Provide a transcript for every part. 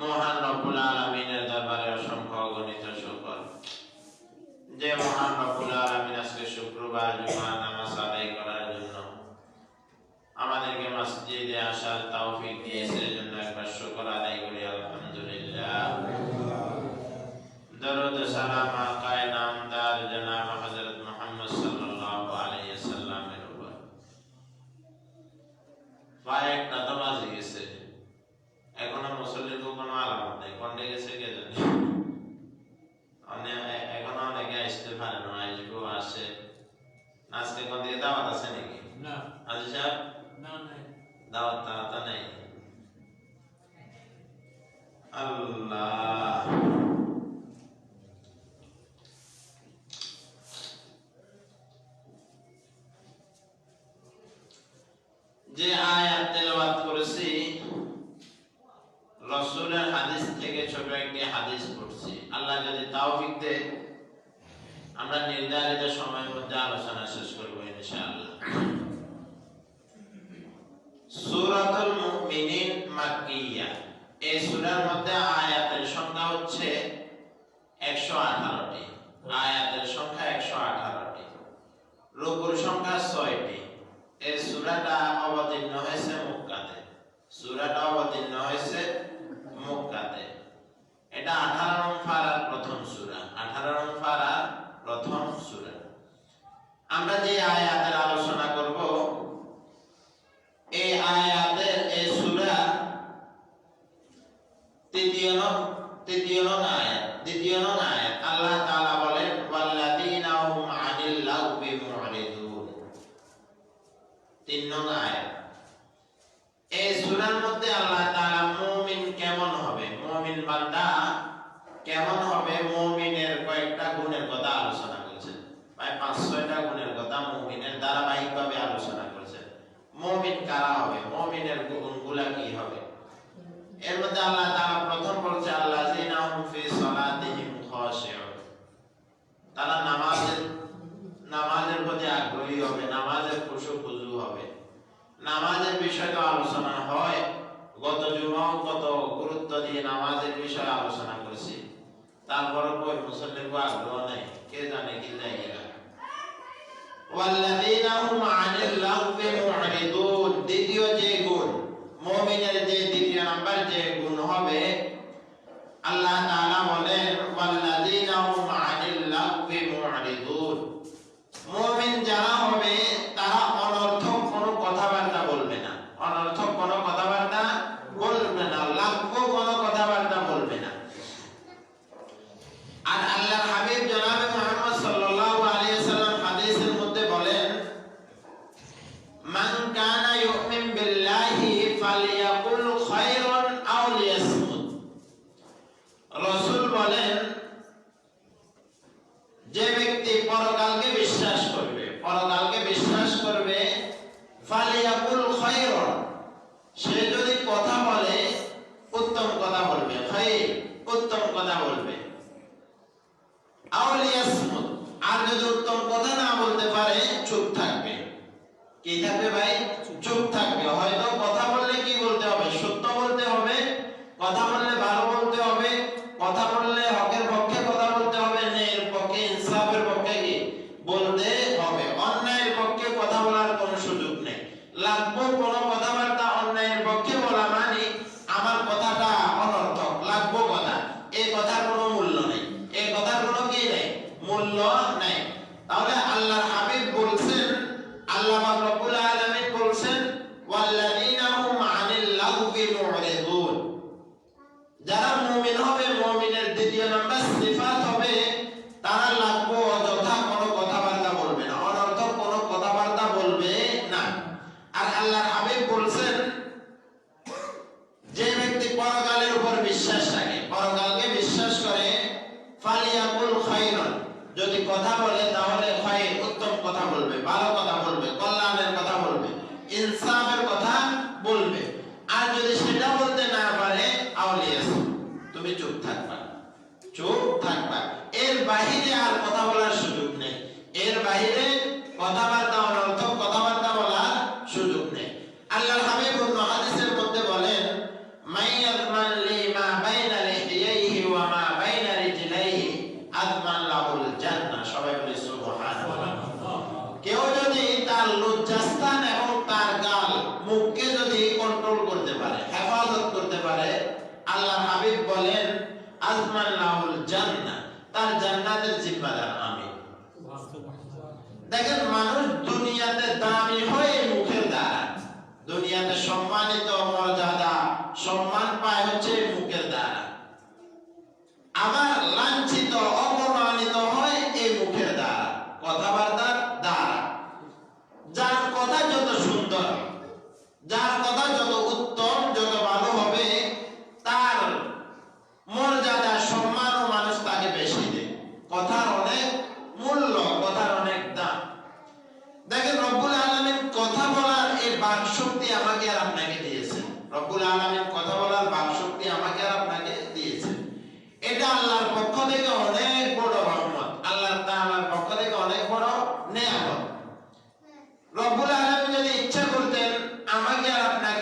মহান রব্বুল আলমিনের দরবারে অসংখ্য অগণিত শুকর। যে মহান রব্বুল 俺们家呀。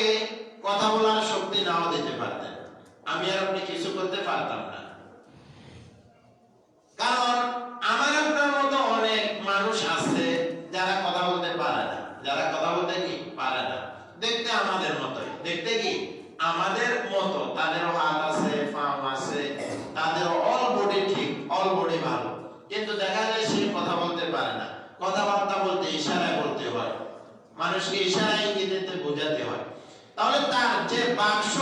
আমাকে কথা বলার শক্তি নাও দিতে পারতেন। আমি আর আপনি কিছু করতে পারতাম না। কারণ তাহলে তার যে বাক্স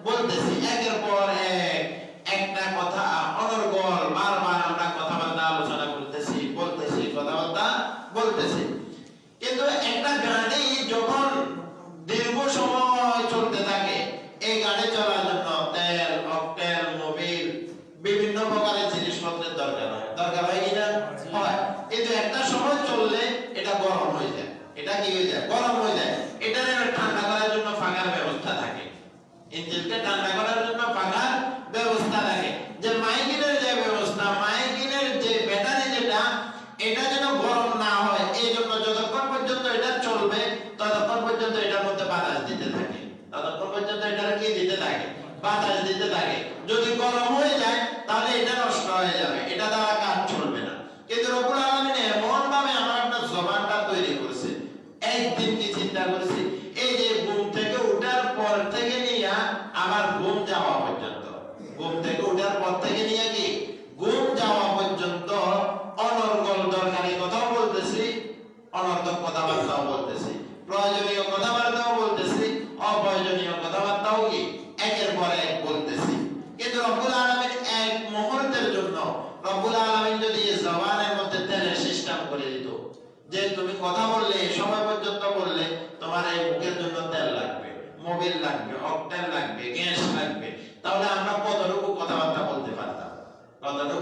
বলতেছি একের পর এক একটা কথা অনর্গল বারবার Now that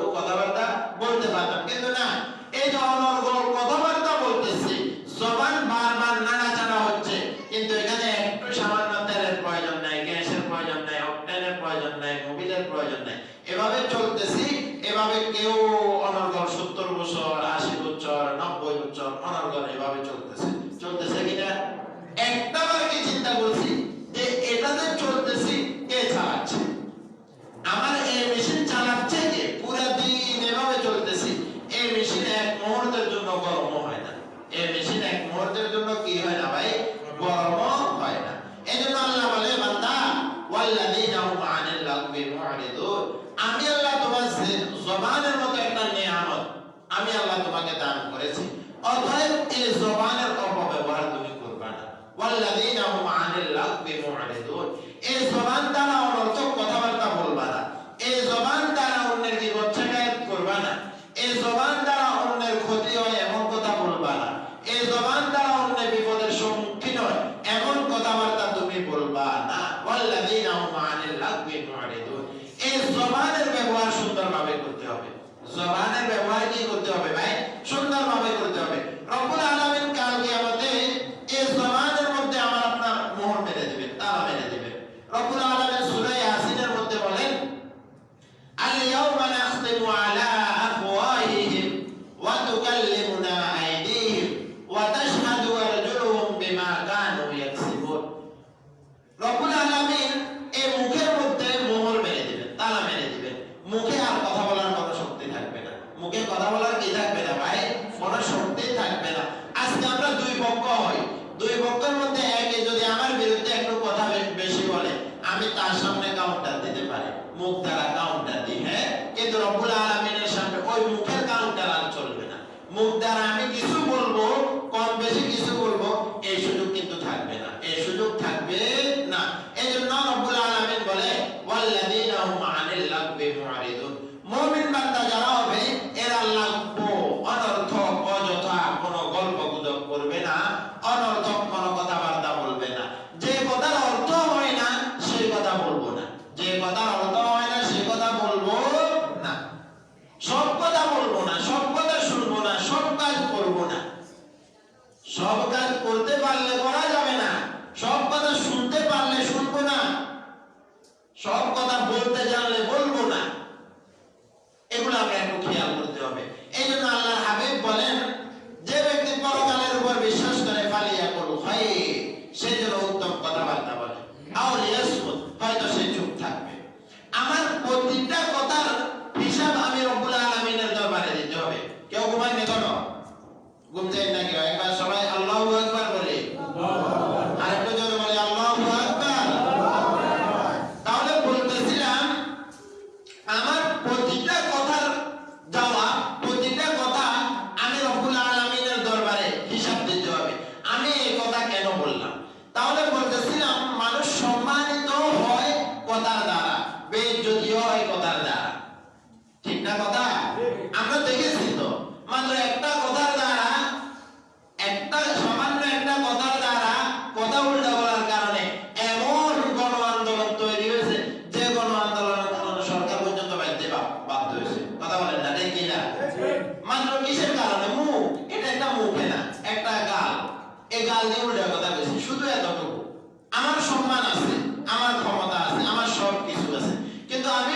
আমি আল্লাহ তোমাকে দান করেছি। অতএব এই জবানের অপব্যবহার তুমি করবে না। ওয়াল্লাযীনা হুম আনিল লাগবি এই জবান দ্বারা শুধু আমার সম্মান আছে আমার ক্ষমতা আছে আমার সব কিছু আছে। কিন্তু আমি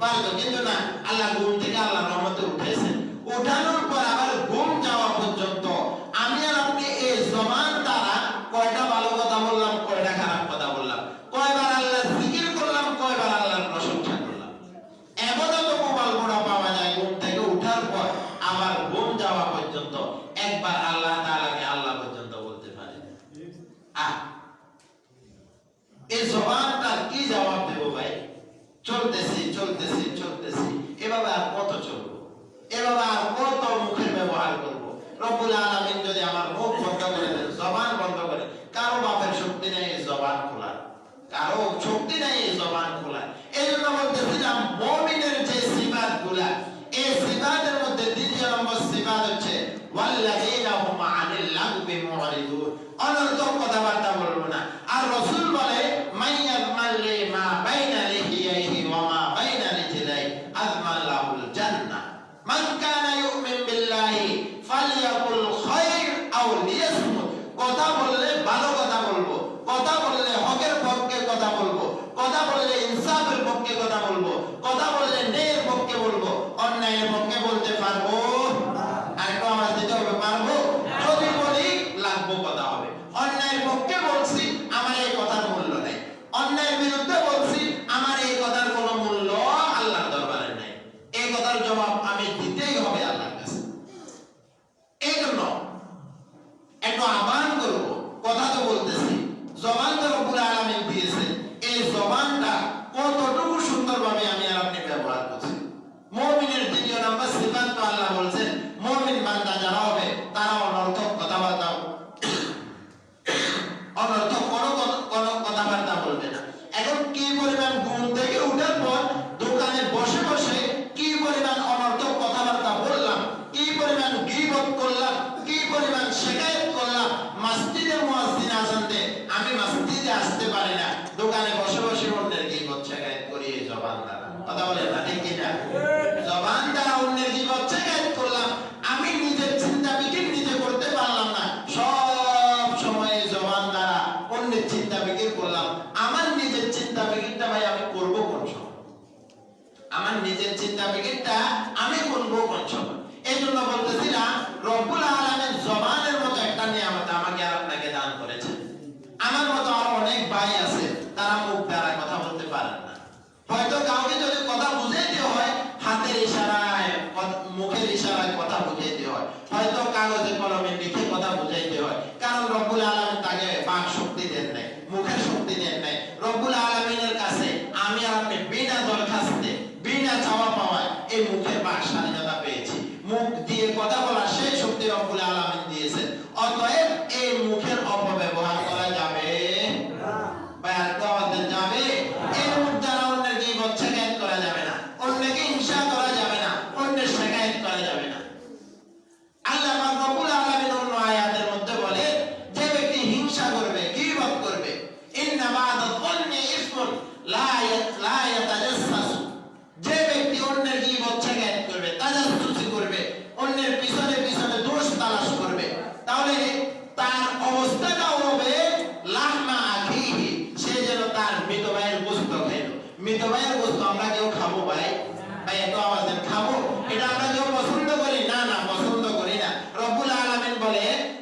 Vale, dona a la comunidad de. জবাব আমি দিতেই হবে আল্লাহ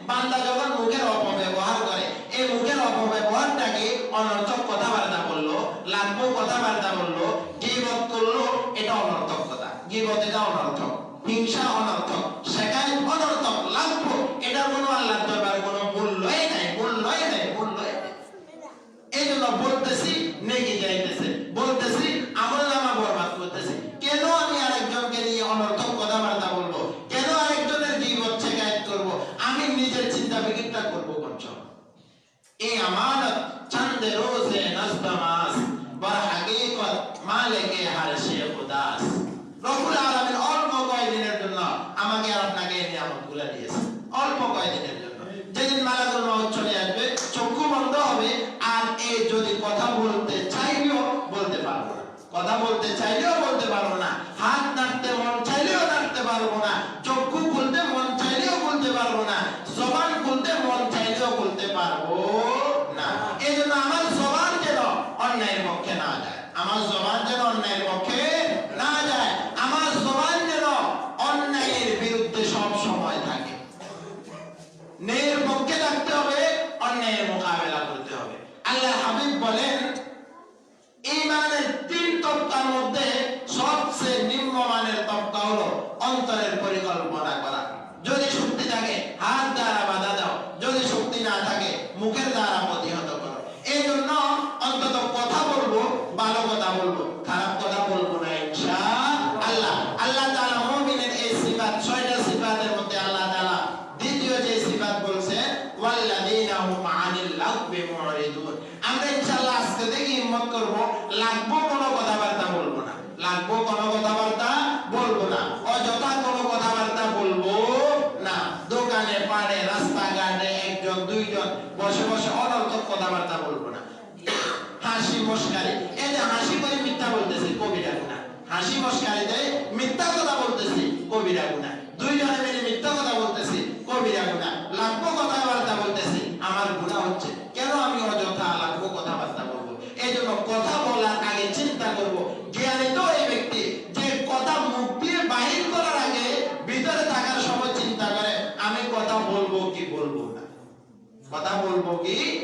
বান্দা যখন মুখের অপব্যবহার করে এই মুখের অপব্যবহারটাকে অনর্থক কথাবার্তা বলল লাভ কথাবার্তা বলল কথা বলতে চাইলেও বলতে পারব না হাত নাড়তে মন চাইলেও নাড়তে পারব না চক্ষু খুলতে মন চাইলেও খুলতে পারব না জবান খুলতে মন চাইলেও খুলতে পারব না এই জন্য আমার জবান যেন অন্যায়ের পক্ষে না যায় আমার জবান যেন অন্যায়ের পক্ষে না যায় আমার জবান যেন অন্যায়ের বিরুদ্ধে সব সময় থাকে ন্যায়ের পক্ষে থাকতে হবে অন্যায়ের মোকাবেলা করতে হবে আল্লাহ হাবিব বলেন ইমানের তিন তবকার মধ্যে সবচেয়ে নিম্নমানের তবকা হলো অন্তরের পরিকল্পনা করা যদি শক্তি থাকে হাত দ্বারা বাধা দাও যদি শক্তি না থাকে মুখের দ্বারা প্রতিহত করো এই জন্য অন্তত কথা বলব ভালো কথা বলব খারাপ কথা বলব না ইনশা আল্লাহ আল্লাহ তাআলা মুমিনের এই সিফাত ছয়টা সিফাতের মধ্যে আল্লাহ তাআলা দ্বিতীয় যে সিফাত বলছেন ওয়াল্লাযীনা হুম আনিল লাগবি মুরিদুন আমরা ইনশাআল্লাহ আজকে থেকে হিম্মত করব লাগবো কোনো কথাবার্তা বলব না লাগবো কোনো কথাবার্তা বলব না অযথা কোনো কথাবার্তা বলব না দোকানে পাড়ে রাস্তাঘাটে একজন দুইজন বসে বসে অনর্থক কথাবার্তা বলব না হাসি মস্কারি এই যে হাসি করে মিথ্যা বলতেছি কবিরা গুণা হাসি মস্কারিতে মিথ্যা কথা বলতেছি কবিরা গুণা দুইজনে মিলে মিথ্যা কথা বলতেছি কবিরা গুণা লাগবো কথাবার্তা বলতেছি আমার গুণা হচ্ছে কেন আমি অযথা লাগবো কথাবার্তা বলব এই জন্য কথা বলার আগে চিন্তা করব জ্ঞানী তো এই ব্যক্তি যে কথা মুখ দিয়ে বাহির করার আগে ভিতরে থাকার সময় চিন্তা করে আমি কথা বলব কি বলব না কথা